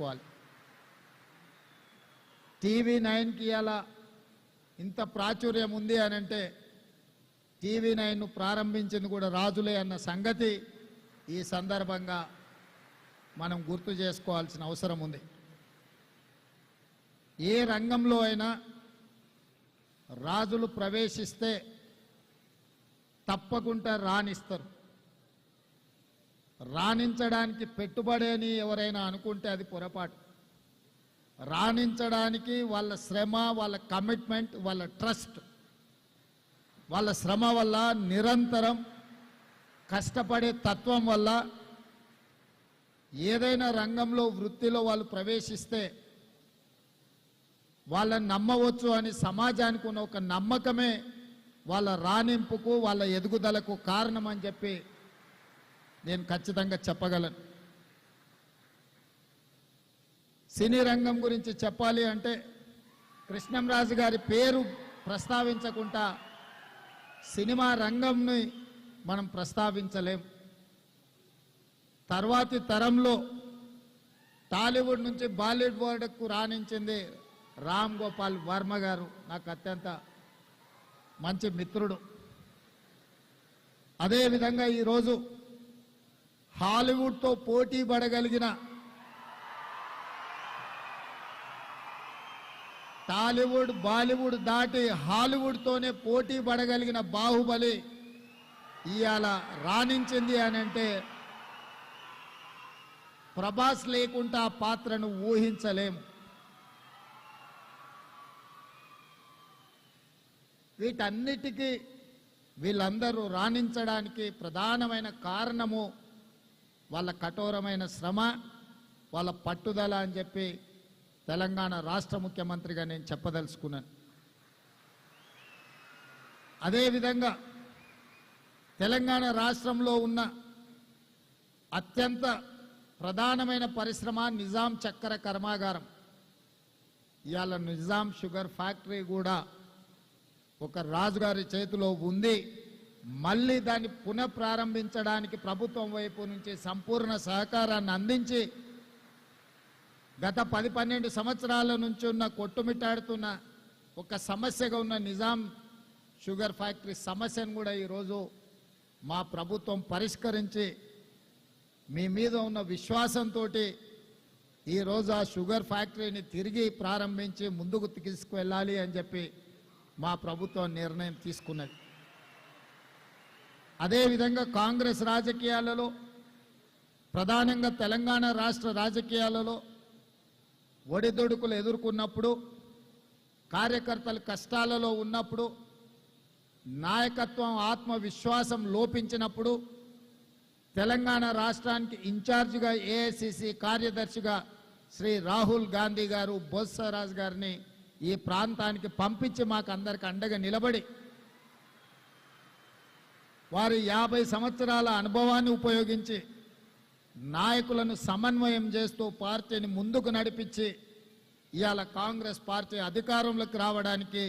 చేసుకోవాలి టీవీ నైన్కి అలా ఇంత ప్రాచుర్యం ఉంది అని అంటే టీవీ నైన్ను ప్రారంభించింది కూడా రాజులే అన్న సంగతి ఈ సందర్భంగా మనం గుర్తు చేసుకోవాల్సిన అవసరం ఉంది. ఏ రంగంలో అయినా రాజులు ప్రవేశిస్తే తప్పకుండా రాణిస్తారు. రాణించడానికి పెట్టుబడి అని ఎవరైనా అనుకుంటే అది పొరపాటు. రాణించడానికి వాళ్ళ శ్రమ వాళ్ళ కమిట్మెంట్ వాళ్ళ ట్రస్ట్ వాళ్ళ శ్రమ వల్ల నిరంతరం కష్టపడే తత్వం వల్ల ఏదైనా రంగంలో వృత్తిలో వాళ్ళు ప్రవేశిస్తే వాళ్ళని నమ్మవచ్చు అని సమాజానికి ఉన్న ఒక నమ్మకమే వాళ్ళ రాణింపుకు వాళ్ళ ఎదుగుదలకు కారణం అని చెప్పి నేను ఖచ్చితంగా చెప్పగలను. సినీ రంగం గురించి చెప్పాలి అంటే కృష్ణంరాజు గారి పేరు ప్రస్తావించకుండా సినిమా రంగంని మనం ప్రస్తావించలేం. తర్వాతి తరంలో టాలీవుడ్ నుంచి బాలీవుడ్కు రాణించింది రామ్ గోపాల్ వర్మ గారు. నాకు అత్యంత మంచి మిత్రుడు. అదేవిధంగా ఈరోజు హాలీవుడ్తో పోటీ పడగలిగిన టాలీవుడ్ బాలీవుడ్ దాటి హాలీవుడ్తోనే పోటీ పడగలిగిన బాహుబలి ఇవాళ రాణించింది అని అంటే ప్రభాస్ లేకుండా ఆ పాత్రను ఊహించలేము వీటన్నిటికీ వీళ్ళందరూ రాణించడానికి ప్రధానమైన కారణము వాళ్ళ కఠోరమైన శ్రమ వాళ్ళ పట్టుదల అని చెప్పి తెలంగాణ రాష్ట్ర ముఖ్యమంత్రిగా నేను చెప్పదలుచుకున్నాను. అదేవిధంగా తెలంగాణ రాష్ట్రంలో ఉన్న అత్యంత ప్రధానమైన పరిశ్రమ నిజాం చక్కెర కర్మాగారం. ఇవాళ నిజాం షుగర్ ఫ్యాక్టరీ కూడా ఒక రాజుగారి చేతిలో ఉంది. మళ్ళీ దాన్ని పునఃప్రారంభించడానికి ప్రభుత్వం వైపు నుంచి సంపూర్ణ సహకారాన్ని అందించి గత పది పన్నెండు సంవత్సరాల నుంచి ఉన్న కొట్టుమిట్టాడుతున్న ఒక సమస్యగా ఉన్న నిజాం షుగర్ ఫ్యాక్టరీ సమస్యను కూడా ఈరోజు మా ప్రభుత్వం పరిష్కరించి మీ మీద ఉన్న విశ్వాసంతో ఈరోజు ఆ షుగర్ ఫ్యాక్టరీని తిరిగి ప్రారంభించి ముందుకు తీసుకువెళ్ళాలి అని చెప్పి మా ప్రభుత్వం నిర్ణయం తీసుకున్నది. అదేవిధంగా కాంగ్రెస్ రాజకీయాలలో ప్రధానంగా తెలంగాణ రాష్ట్ర రాజకీయాలలో ఒడిదొడుకులు ఎదుర్కొన్నప్పుడు కార్యకర్తలు కష్టాలలో ఉన్నప్పుడు నాయకత్వం ఆత్మవిశ్వాసం లోపించినప్పుడు తెలంగాణ రాష్ట్రానికి ఇన్ఛార్జిగా ఏఐసిసి కార్యదర్శిగా శ్రీ రాహుల్ గాంధీ గారు బొత్సరాజ్ గారిని ఈ ప్రాంతానికి పంపించి మాకు అందరికి అండగా నిలబడి వారి యాభై సంవత్సరాల అనుభవాన్ని ఉపయోగించి నాయకులను సమన్వయం చేస్తూ పార్టీని ముందుకు నడిపించి ఇవాళ కాంగ్రెస్ పార్టీ అధికారంలోకి రావడానికి